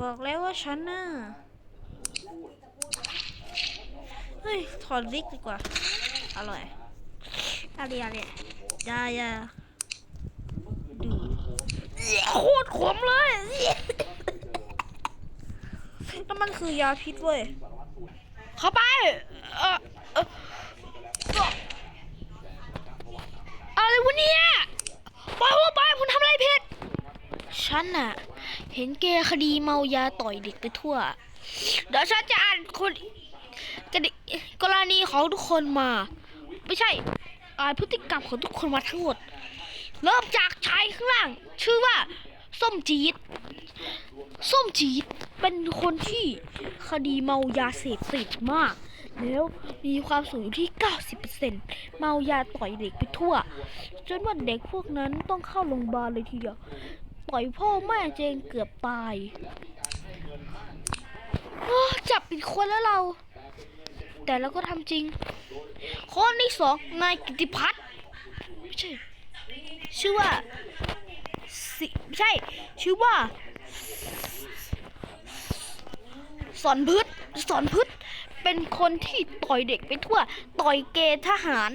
บอกแล้วว่าฉันน่ะเฮ้ย ถอดวิกดีกว่า อร่อยอะไรอะไรยายาดูโคตรขมเลยแล้วมันคือยาพิษเว้ย เข้าไป เอออะไรวะเนี่ยไปว่าไปคุณทำอะไรผิด ฉันน่ะ เห็นแกคดีเมายาต่อยเด็กไปทั่ว เดี๋ยวฉันจะอ่านคนกรณีกรณีของทุกคนมา ไม่ใช่ อ่านพฤติกรรมของทุกคนมาทั้งหมด เริ่มจากชายข้างล่าง ชื่อว่า ส้มจีดส้มจีดเป็นคนที่คดีเมายาเสพติดมาก แล้วมีความสูงอยู่ที่ 90%เมายาต่อยเด็กไปทั่ว จนว่าเด็กพวกนั้นต้องเข้าโรงพยาบาลเลยทีเดียว ต่อยพ่อแม่เจงเกือบตายจับผิดคนแล้วเรา แต่เราก็ทำจริงคนที่สองนายกิติพัฒน์ไม่ใช่ ชื่อว่าสิไม่ใช่ ชื่อว่า สอนพืชสอนพืชเป็นคนที่ต่อยเด็กไปทั่ว ต่อยเกทหาร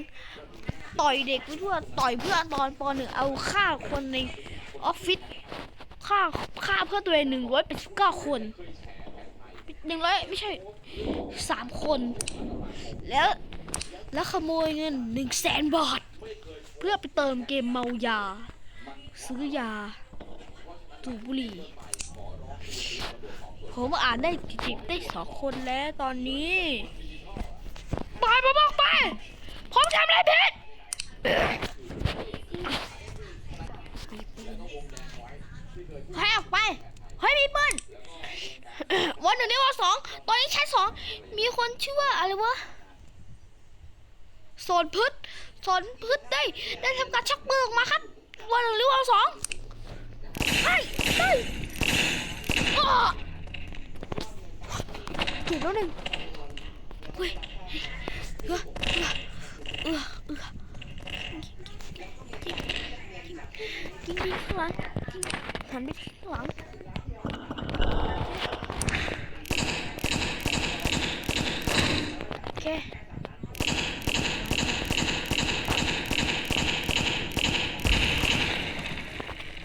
ต่อยเด็กไปทั่ว ต่อยเพื่อนตอนปหนึ่งเอาฆ่าคนใน ออฟฟิศฆ่าฆ่าเพื่อนตัวเองหนึ่งร้อยเป็นสิบเก้าคนหนึ่งร้อยไม่ใช่สามคน แล้วแล้วขโมยเงินหนึ่งแสนบาท เพื่อไปเติมเกมเมายา ซื้อยาสูบบุหรี่ผมอ่านได้จริงๆได้สองคนแล้วตอนนี้ไปไปบอกไป ผมทำอะไรผิด ให้ออกไป เฮ้ยมีปืนวันหนึ่งได้วันสอง ตอนนี้ชั้นสอง มีคนชื่อว่าอะไรวะสอนพืชสอนพืชได้ ได้ทำการชักปืนออกมาครับ วันหนึ่งหรือวันสองเฮ้ยเฮ้ยอ้อเก็บแล้วหนึ่งเฮ้ยเออเออเออยิงยิงข้างหลังยิง หันไปที่ข้างหลังโอเค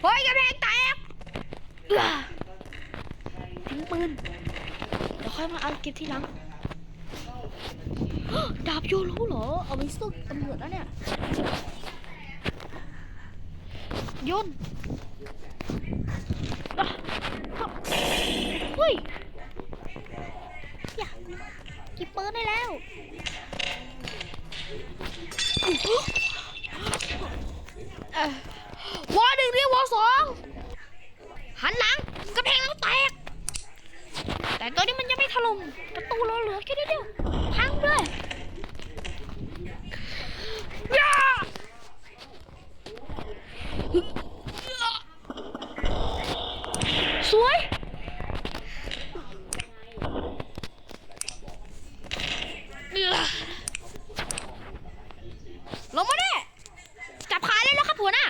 เฮ้ยกระแพงแตกทิ้งปืนเดี๋ยวค่อยมาเอาเก็บที่หลังดาบโยรู้เหรอ เอาไปสู้ตำรวจแล้วเนี่ย ยนอะ เฮ้ยอย่าเก็บปืนได้แล้วเอ่อวอหนึ่งเรียกวอสองหันหลังกระแพงเราแตก แต่ตัวนี้มันยังไม่ถล่มประตูเราเหลือแค่เดียวพังเลยาสวยเอื้อลงมาเน่จับขาเลยแล้วครับหัวหน้า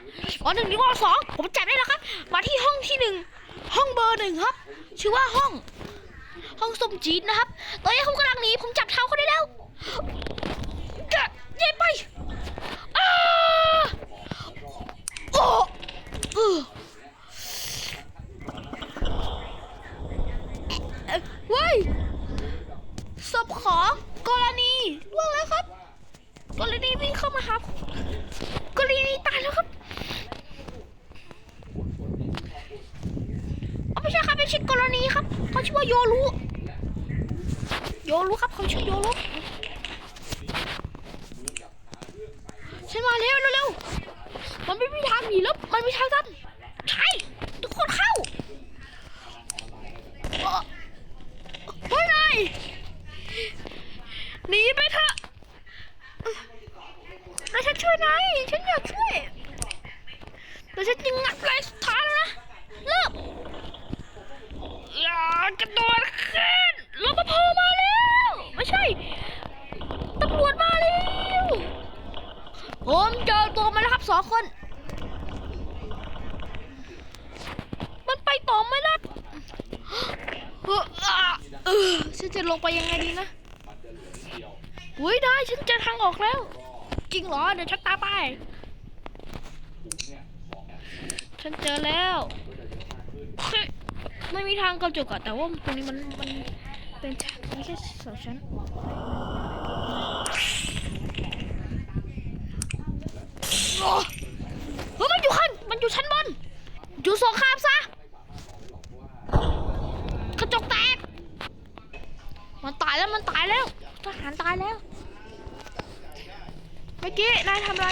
อ๋อหนึ่งนี้ว่าสองผมจับได้แล้วครับ มาที่ห้องที่หนึ่งห้องเบอร์หนึ่งครับ ชื่อว่าห้อง ห้องส้มจีดนะครับตอนนี้เขากำลังหนีผมจับเท้าเขาได้แล้วกะเย้ไปอ้าโอ้เออเอ่อเว้ยศพของกรณีว่าแล้วครับ กรณีวิ่งเข้ามาครับ กรณีตายแล้วครับอ๋อไม่ใช่ครับไม่ใช่ กรณีครับเขาชื่อว่าโยรุโยรู้ครับเขาชื่อโยรู้ฉันมาเร็วเร็วมันไม่มีทางหนีแล้วมันมีทางตันใช่ทุกคนเข้าเอ่อว่าไงหนีไปเถอะแล้วฉันช่วยนายฉันอยากช่วยแต่ฉันยังงัดเลย มันกระโดดขึ้นรปภมาแล้ว ไม่ใช่ตำรวจมาแล้ว ผมเจอตัวมันแล้วครับสองคน มันไปต่อไม่ได้เออฉันจะลงไปยังไงดีนะอุ้ยได้ฉันเจอทางออกแล้ว จริงเหรอ เดี๋ยวฉันตาไป ฉันเจอแล้ว ไม่มีทางกระจกอะแต่ว่าตรงนี้มันมันเป็นมีแค่สองชั้นโอ้เฮ้ยมันอยู่ข้างมันอยู่ชั้นบน อยู่สองข้ามซะกระจกแตก มันตายแล้วมันตายแล้วทหารตายแล้วเมื่อกี้นายทำอะไร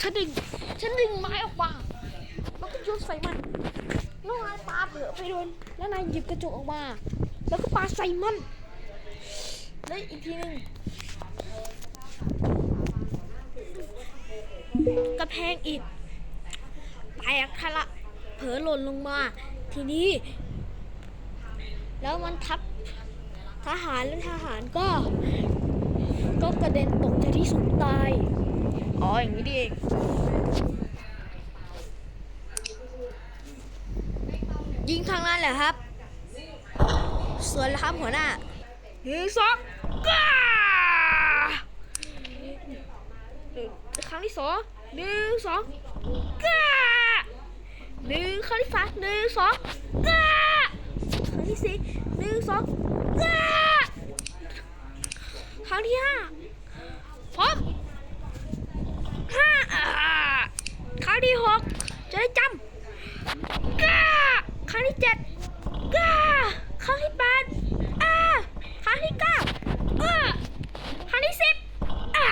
ฉันดึง ฉันดึงไม้ออกมา แล้วก็โยนใส่มัน แล้วนายปาเปลือไปโดน แล้วนายหยิบกระจกออกมา แล้วก็ปาใส่มันแล้วอีกทีหนึ่งกระแพงอิฐแตกทะละเผลอหล่นลงมา ทีนี้ แล้วมันทับทหารแล้วทหารก็ ก็กระเด็นตกจากที่สูงตาย อ๋ออย่างนี้ดิเอง ยิงทางนั้นแหละครับส่วนแล้วครับหัวหน้าหนึ่งสองก้าครั้งที่สองหนึ่งสองก้าหนึ่งครั้งที่สามหนึ่งสองก้าครั้งที่สี่หนึ่งสองก้าครั้งที่ห้าพร้อมห้าครั้งที่หกจะได้จำก้าครั้ง ที่เจ็ดก้าครั้งที่แปดอ่าครั้งที่เก้าอ่าครั้งที่สิบอ่า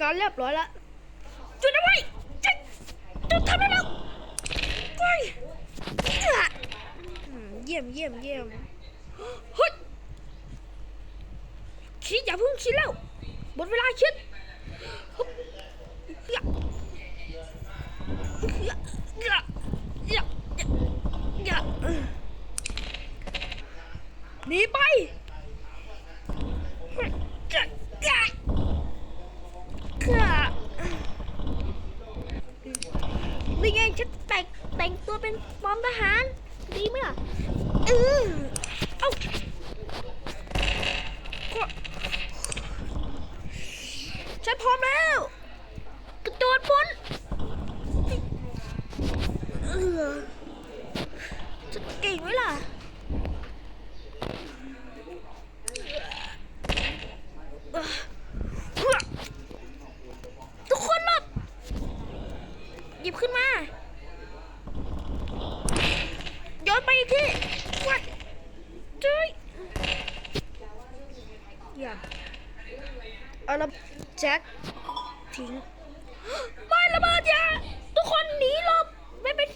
การเรียบร้อยแล้วจุดเอาไว้จุดจุดทำได้แล้วไปอะอืมเยี่ยมเยี่ยมเยี่ยมเฮ้ยคิดอย่าเพิ่งคิดแล้วหมดเวลาคิด หนีไปนี่ไงฉันแต่งแต่งตัวเป็นปอมทหาร ดีไหมล่ะเออเอ้าก็ฉันพร้อมแล้ว กระโดดพ้นเออจะเก่งไหมล่ะ ทุกคนหลบหยิบขึ้นมา โยนไปอีกที่วัดจุ้ย อย่าเอาละแจ็คทิ้ง ไม่ระเบิดอย่าทุกคนหนีหลบไม่เป็น